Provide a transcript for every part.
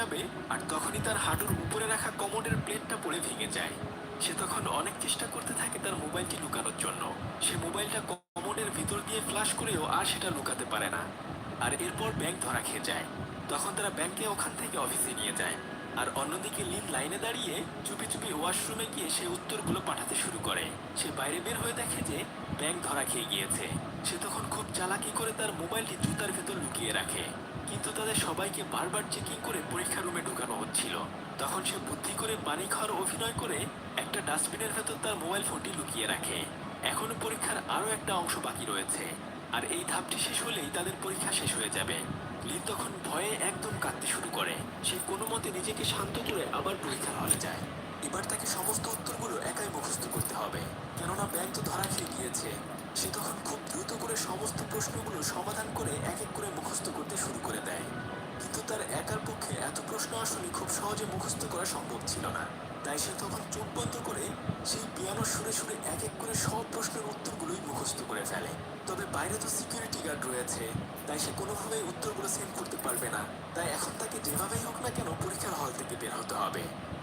যাবে আর তখনই তার হাঁটুর উপরে রাখা কমোডের প্লেটটা পড়ে ভেঙে যায়। সে তখন অনেক চেষ্টা করতে থাকে তার মোবাইলটি লুকানোর জন্য। সে মোবাইলটা কমোডের ভিতর দিয়ে ফ্লাশ করেও আর সেটা লুকাতে পারে না। আর এরপর ব্যাংক ধরা খেয়ে যায়। তখন তারা ব্যাংকে ওখান থেকে অফিসে নিয়ে যায়। আর অন্যদিকে লিন লাইনে দাঁড়িয়ে চুপি চুপি ওয়াশরুমে গিয়ে সে উত্তরগুলো পাঠাতে শুরু করে। সে বাইরে বের হয়ে দেখে যে ব্যাংক ধরা খেয়ে গিয়েছে। সে তখন খুব চালাকি করে তার মোবাইলটি জুতার ভেতর লুকিয়ে রাখে। কিন্তু তাদের সবাইকে বারবার চেকিং করে পরীক্ষা রুমে ঢুকানো হচ্ছিল। তখন সে বুদ্ধি করে পানি খাওয়ার অভিনয় করে একটা ডাস্টবিনের ভেতর তার মোবাইল ফোনটি লুকিয়ে রাখে। এখনও পরীক্ষার আরও একটা অংশ বাকি রয়েছে। আর এই ধাপটি শেষ হলেই তাদের পরীক্ষা শেষ হয়ে যাবে। লিন তখন ভয়ে একদম কাঁদতে শুরু করে। সে কোনো মতে নিজেকে শান্ত করে আবার পরীক্ষার হলে যায়। এবার তাকে সমস্ত উত্তরগুলো একাই মুখস্থ করতে হবে। কেননা ব্যাংক তো ধরা খেয়ে গিয়েছে। সে তখন খুব দ্রুত করে সমস্ত প্রশ্নগুলো সমাধান করে এক এক করে মুখস্থ করতে শুরু করে দেয়। কিন্তু তার একার পক্ষে এত প্রশ্ন আসলে খুব সহজে মুখস্থ করা সম্ভব ছিল না। তাই সে তখন চোখ বন্ধ করে সেই পিয়ানো সুরে সুরে এক এক করে সব প্রশ্নের উত্তরগুলোই মুখস্থ করে ফেলে। তবে বাইরে তো সিকিউরিটি গার্ড রয়েছে, তাই সে কোনোভাবেই উত্তরগুলো সেন্ড করতে পারবে না। তাই এখন তাকে যেভাবেই হোক না কেন পরীক্ষার হল থেকে বের হতে হবে।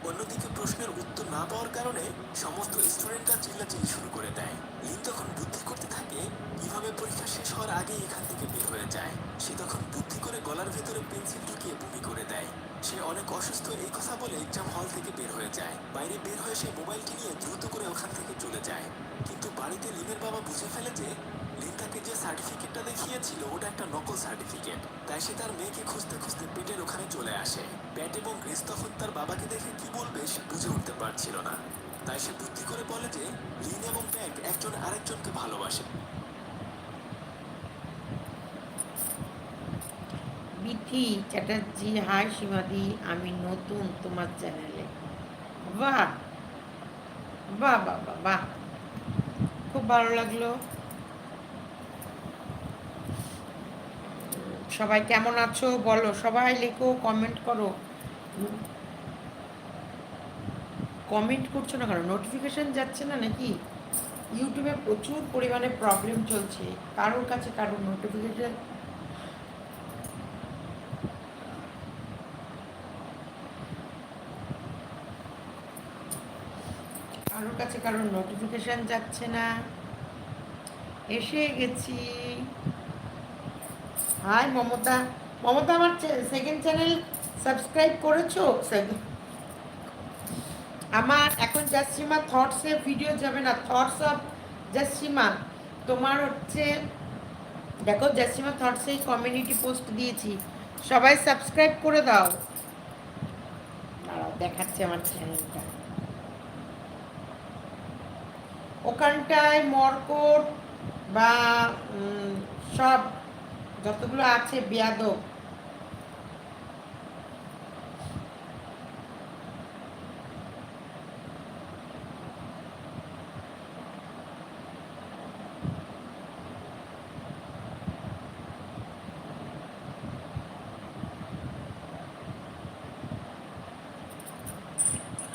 অন্যদিকে প্রশ্নের উত্তর না পাওয়ার কারণে সমস্ত স্টুডেন্টরা চিল্লাচিল্লি শুরু করে দেয়। লিন তখন বুদ্ধি করতে থাকে, কীভাবে পরীক্ষা শেষ হওয়ার আগেই এখান থেকে বের হয়ে যায়। সে তখন বুদ্ধি করে গলার ভেতরে পেন্সিল ঢুকিয়ে বমি করে দেয়। সে অনেক অসুস্থ, এই কথা বলে এক্সাম হল থেকে বের হয়ে যায়। বাইরে বের হয়ে সে মোবাইলটি নিয়ে দ্রুত করে ওখান থেকে চলে যায়। কিন্তু বাড়িতে লিনের বাবা বুঝে ফেলে যে লিন যে সার্টিফিকেটটা দেখিয়েছিল, ওটা একটা নকল সার্টিফিকেট তাই সে তার মেয়েকে খুঁজতে খুঁজতে পেটের ওখানে চলে আসে। প্যাট এবং গ্রেস তখন তার বাবাকে দেখে কি বলবে সে বুঝে উঠতে পারছিল না। তাই সে বুদ্ধি করে বলে যে লিন এবং প্যাট একজন আরেকজনকে ভালোবাসে। চ্যাটার্জি, হাই সীমাদি, আমি নতুন তোমার চ্যানেলে। বাহ! বাহ বাহ বাহ বাহ। খুব ভালো লাগল। সবাই কেমন আছো? বলো, সবাই লেখো কমেন্ট করো। কমেন্ট করছ না কারণ নোটিফিকেশন যাচ্ছে না নাকি? ইউটিউবে প্রচুর পরিমাণে প্রবলেম চলছে। কারোর কাছে কারোর নোটিফিকেশন কারোর কাছে কারোর নোটিফিকেশন যাচ্ছে না। এসে গেছি। হাই মমতা। মমতা, আমার সেকেন্ড চ্যানেল সাবস্ক্রাইব করেছ? আমার এখন জাসিমা থটসে ভিডিও যাবে না। থটস অফ জাসিমা তোমার হচ্ছে, দেখো জাসিমা থটসে কমিউনিটি পোস্ট দিয়েছি। সবাই সাবস্ক্রাইব করে দাও। দেখাচ্ছে আমার চ্যানেলটা ওখানটায় মর্কট বা সব যতগুলো আছে বেয়াদব।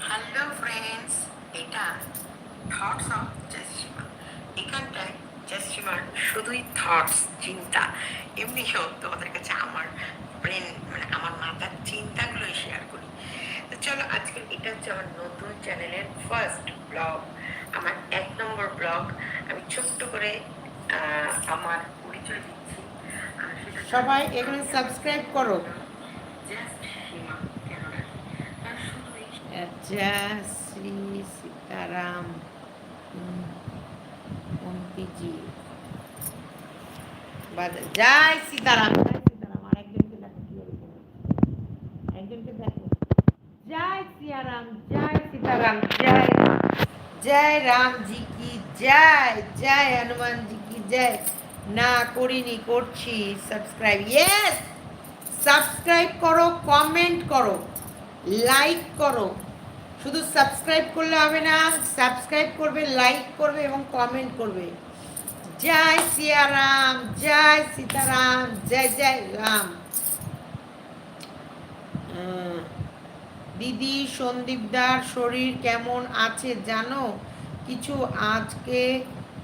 হ্যালো ফ্রেন্ডস এটা থটস অফ জাসিমা এখানটায় জাসিমার শুধুই থটস চিন্তা। এমনি সব তোমাদের কাছে আমার ব্রেন মানে আমার মাথার চিন্তাগুলোই শেয়ার করি। তো চলো আজকে এটা হচ্ছে আমার নতুন চ্যানেলের ফার্স্ট ব্লগ আমার এক নম্বর ব্লগ আমি ছোট্ট করে আহ, আমার পরিচয় দিচ্ছি। সবাই এখানে সাবস্ক্রাইব করো। জাস্ট এই শ্রী সীতারাম বাজা- জয় সীতারাম সীতারাম, আর একজনকে দেখো একজনকে দেখো। জয় সিয়ারাম জয় সীতারাম, জয়। জয় রাম জি কি জয়? জয় হনুমান জি কি জয়? না করিনি, করছি। সাবস্ক্রাইব ইয়েস সাবস্ক্রাইব করো কমেন্ট করো লাইক করো। শুধু সাবস্ক্রাইব করলে হবে না সাবস্ক্রাইব করবে লাইক করবে এবং কমেন্ট করবে। জয় সিয়ারাম, জয় সীতারাম, জয় জয় রাম। দিদি সন্দীপদার শরীর কেমন আছে জানো? কিছু আজকে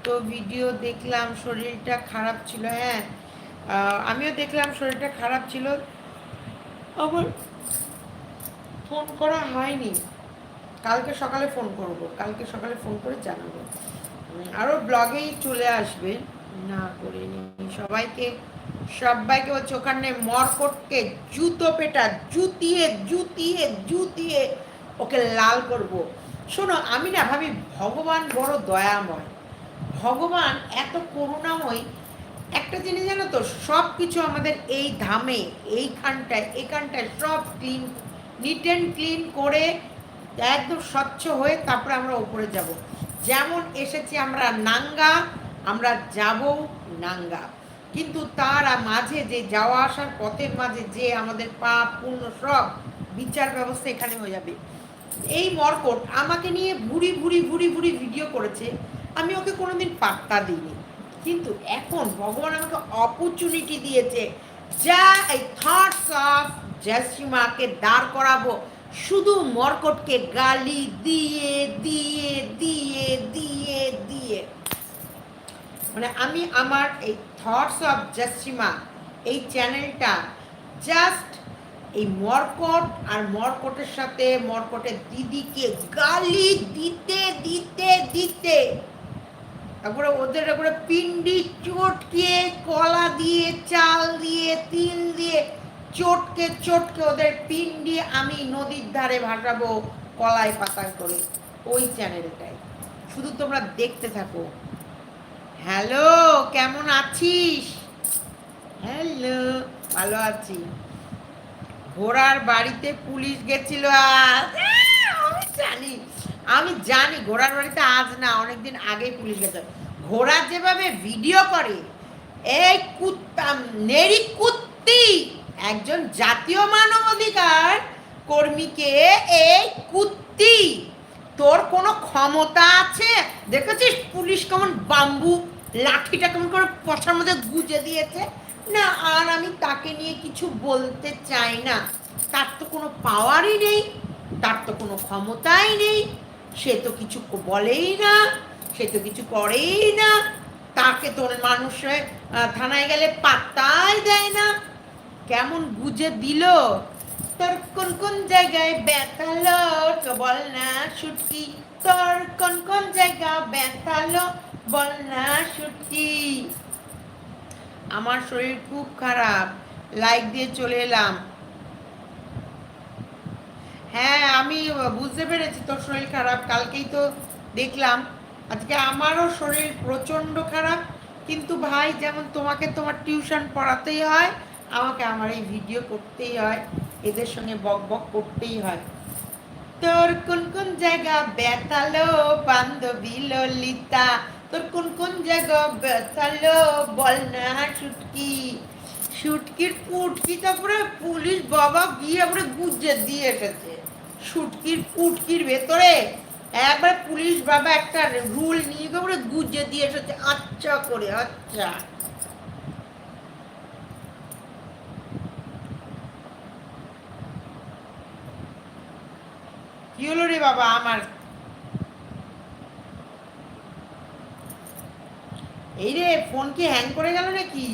তো ভিডিও দেখলাম, শরীরটা খারাপ ছিল হ্যাঁ। আমিও দেখলাম শরীরটা খারাপ ছিল। আমার ফোন করা হয়নি। কালকে সকালে ফোন করব, কালকে সকালে ফোন করে জানাব। আরও ব্লগেই চলে আসবে। না করিনি। সবাইকে সবাইকে হচ্ছে ওখানে মরকটকে জুতো পেটা, জুতিয়ে জুতিয়ে জুতিয়ে ওকে লাল করব। শোনো, আমি না ভাবি ভগবান বড় দয়াময়। ভগবান এত করুণাময়। একটা জিনিস জানো তো সব কিছু আমাদের এই ধামে, এইখানটায়, এখানটায় সব ক্লিন নিট অ্যান্ড ক্লিন করে একদম স্বচ্ছ হয়ে তারপরে আমরা উপরে যাব। যেমন এসেছি আমরা নাঙ্গা, আমরা যাব নাঙ্গা। কিন্তু তার মাঝে যে যাওয়া আসার পথের মাঝে যে আমাদের পাপ পূর্ণ সব বিচার ব্যবস্থা এখানে হয়ে যাবে। এই মর্কট আমাকে নিয়ে ভুড়ি ভুড়ি ভুড়ি ভুড়ি ভিডিও করেছে। আমি ওকে কোনোদিন পাত্তা দিইনি। কিন্তু এখন ভগবান আমাকে অপরচুনিটি দিয়েছে। যা এই থটস অফ জয়সীমাকে দাঁড় করাবো। শুধু মর্কটকে গালি দিয়ে দিয়ে দিয়ে দিয়ে দিয়ে। মানে আমি আমার এই থটস অফ জসিমা এই চ্যানেলটা জাস্ট এই মর্কট আর মর্কটের সাথে মর্কটের দিদিকে গালি দিতে দিতে দিতে। তারপরে ওদের একবারে পিন্ডি চটকে কলা দিয়ে, চাল দিয়ে, তিল দিয়ে চটকে চটকে ওদের পিন্ডি আমি নদীর ধারে ভাসাবো কলাই পাতায় করে। ওই চ্যানেলটাই। শুধু তোমরা দেখতে থাকো। হ্যালো, কেমন আছিস? হ্যালো, ভালো আছি। ঘোড়ার বাড়িতে পুলিশ গেছিল আজ। আমি জানি আমি জানি, ঘোড়ার বাড়িতে আজ না, অনেকদিন আগেই পুলিশ গেছে। ঘোড়া যেভাবে ভিডিও করে, এই কুত্তাম নেরি কুত্তি! একজন জাতীয় মানবাধিকার কর্মীকে এই কুত্তি, তোর কোনো ক্ষমতা আছে? দেখেছিস পুলিশ কেমন বাম্বু, লাঠিটা কেমন করে পছার মধ্যে গুজে দিয়েছে? না, আর আমি তাকে নিয়ে কিছু বলতে চাই না। তার তো কোনো পাওয়ারই নেই, তার তো কোনো ক্ষমতাই নেই। সে তো কিছু বলেই না, সে তো কিছু করেই না। তাকে তোর মানুষ থানায় গেলে পাত্তাই দেয় না। কেমন গুজে দিল? তোর কোন কোন জায়গায় ব্যথালো তো বল না সুটকি তোর কোন কোন জায়গা ব্যথালো বল না সুটকি আমার শরীর খুব খারাপ। লাইক দিয়ে চলে এলাম। হ্যাঁ আমি বুঝতে পেরেছি তোর শরীর খারাপ। কালকেই তো দেখলাম। আজকে আমারও শরীর প্রচণ্ড খারাপ। কিন্তু ভাই, যেমন তোমাকে তোমার টিউশন পড়াতেই হয় আমাকে আমার এই ভিডিও করতেই হয়, এদের সঙ্গে বক বক করতেই হয়। তোর কোন কোন জায়গা বেতালো বান্ধবী ললিতা? তোর কোন কোন জায়গা বেতালো বল না শুটকি শুটকির পুটকি তারপরে পুলিশ বাবা গিয়ে পরে গুজে দিয়ে এসেছে। শুটকির পুটকির ভেতরে একবার পুলিশ বাবা একটা রুল নিয়ে গিয়ে গুজে দিয়ে এসেছে আচ্ছা করে আচ্ছা। কি হলো রে বাবা আমার। এই রে ফোন কি হ্যাং করে গেল নাকি?